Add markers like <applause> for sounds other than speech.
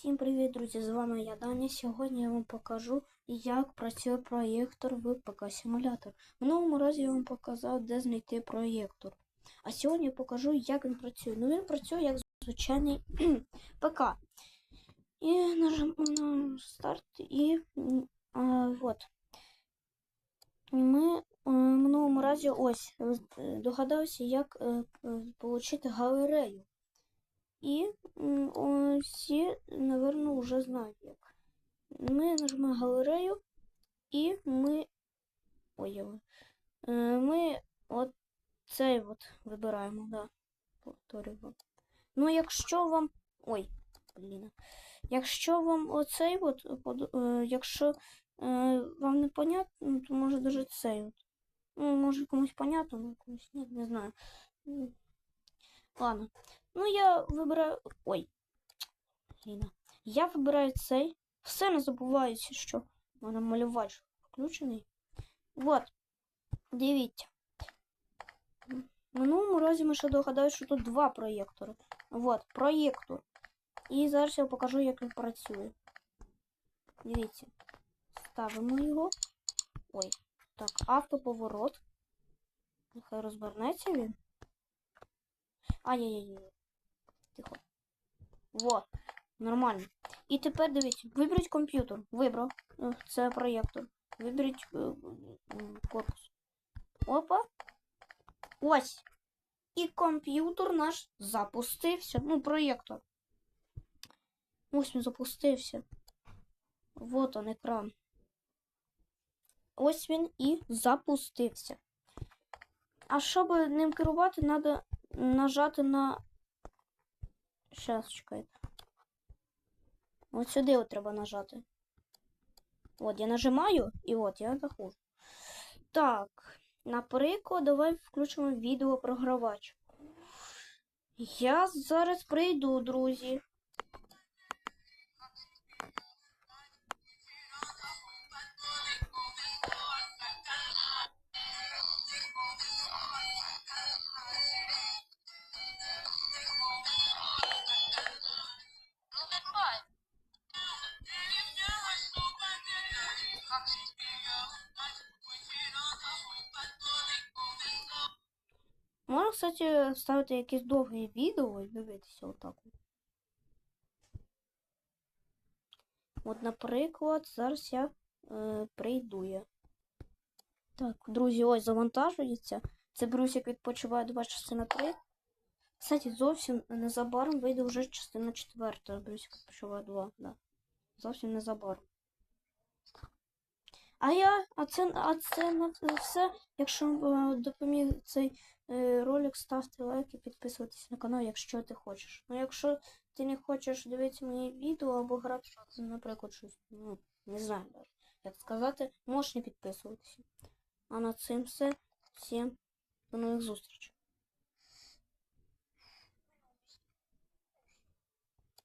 Всім привіт, друзі! З вами я Даня. Сьогодні я вам покажу, як працює проєктор в ПК-симулятор. В минулому разі я вам показав, де знайти проєктор. А сьогодні я покажу, як він працює. Ну він працює як звичайний <clears throat> ПК. І нажимаємо старт і а, от. Ми е, в минулому разі ось е, догадався, як е, отримати галерею. І всі, напевно, вже знають як. Ми нажимаємо галерею, і ми. Ой, е, ми от цей от вибираємо, да. Повторюю. Ну, якщо вам. Ой, блін. Якщо вам оцей от, е, якщо е, вам не понятно, то може даже цей от. Ну, може комусь понятно, ну комусь ні, не знаю. Ладно. Ну, я вибираю. Ой. Я вибираю цей. Все не забувається, що в мене малювач включений. Вот. Дивіться. В минулому разі ми ще догадали, що тут два проєктори. Вот, проєктор. І зараз я покажу, як він працює. Дивіться. Ставимо його. Ой. Так, автоповорот. Нехай розвернеться він. Ай-яй-яй. Тихо. Во, нормально. І тепер дивіться, виберіть комп'ютер. Вибрав. Е, Це проєктор. Виберіть е, корпус. Опа. Ось. І комп'ютер наш запустився. Ну, проєктор. Ось він запустився. Вот он екран. Ось він і запустився. А щоб ним керувати, треба нажати на. Щас, чекайте. От сюди от треба нажати. От, я нажимаю і от я заходжу. Так, наприклад, давай включимо відеопрогравач. Я зараз прийду, друзі. Можна, кстати, ставити якесь довге відео і дивитися отак. от. Наприклад, зараз я е, прийду я. Так, друзі, ось завантажується. Це Брусик відпочиває 2 частина 3. Кстати, зовсім незабаром вийде вже частина 4. Брусик відпочиває 2, да. Зовсім незабаром. А я, а це, а це на все. Якщо е, допоміг цей е, ролик, ставте лайк і підписуйтесь на канал, якщо ти хочеш. Ну, якщо ти не хочеш дивитися мої відео або грати, наприклад, щось, ну, не знаю навіть, як сказати, можеш не підписуватися. А на цим все. Всім до нових зустрічей.